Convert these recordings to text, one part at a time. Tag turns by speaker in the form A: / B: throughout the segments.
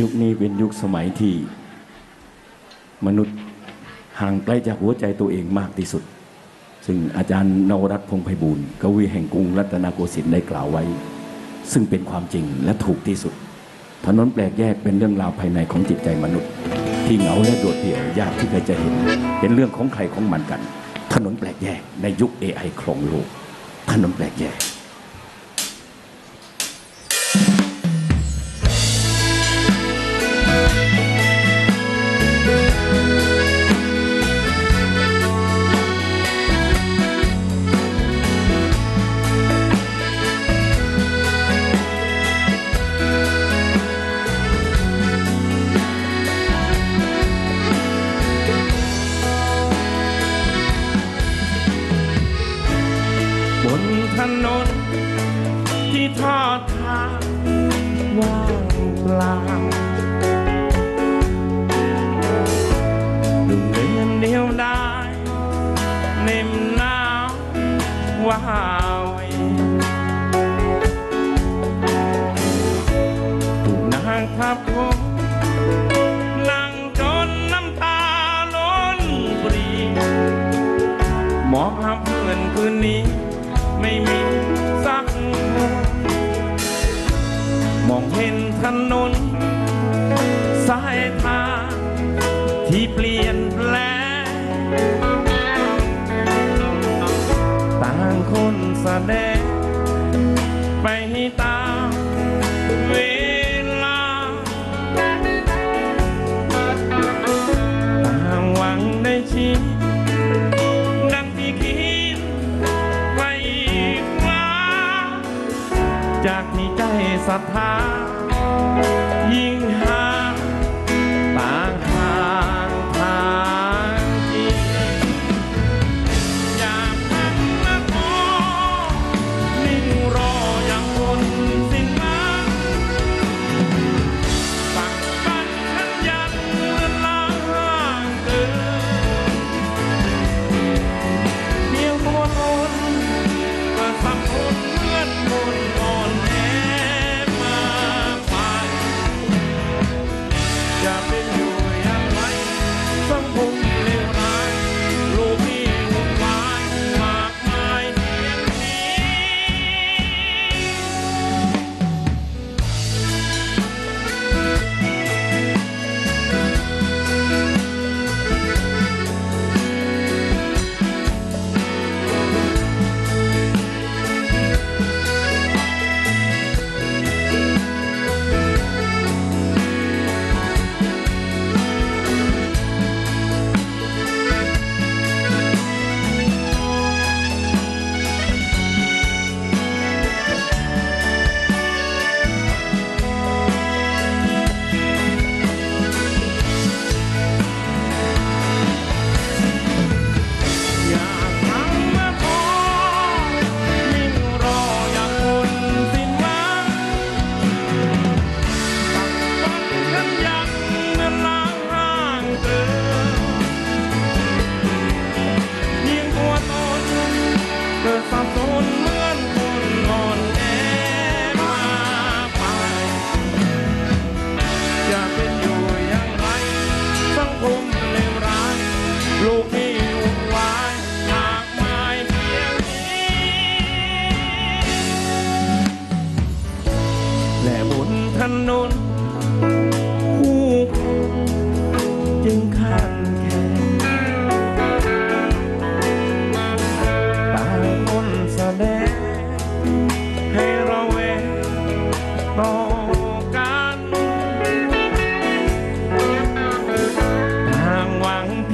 A: ยุคนี้เป็นยุคสมัยที่ มนุษย์ห่างไกลจากหัวใจตัวเองมากที่สุด ซึ่งอาจารย์นวรัตพงไพบูลกวีแห่งกรุงรัตนโกสินทร์ได้กล่าวไว้ ซึ่งเป็นความจริงและถูกที่สุด ถนนแปลกแยกเป็นเรื่องราวภายในของจิตใจมนุษย์ ที่เหงาและโดดเดี่ยวยากที่ใครจะเห็น เป็นเรื่องของใครของมันกัน ถนนแปลกแยกในยุค AI ครองโลกถนนแปลกแยก
B: ที่ทอดทางว่างเปล่าดูเดินเดียวได้เน็มหนาวว้าวถูกนางทับผม สายทางที่เปลี่ยนแปลงต่างคนแสดงไปตามเวลาต่างหวังได้ชีวิตดังที่คิดไว้ว่าจากที่ใจศรัทธายิ่งหา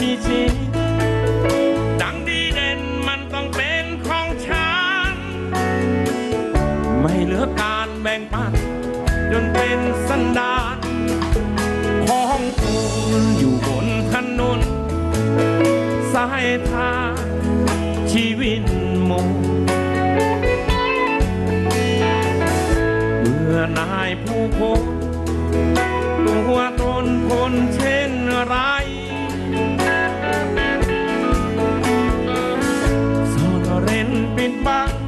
B: วังพิชิตดังดีเด่นมันต้องเป็นของฉัน ไม่เหลือการแบ่งปันจนเป็นสันดานของคุณอยู่บนถนนสายทางชีวิตมงเมื่อนายผู้คนตัวตนคนเช ซ่อนเร้นปิดบัง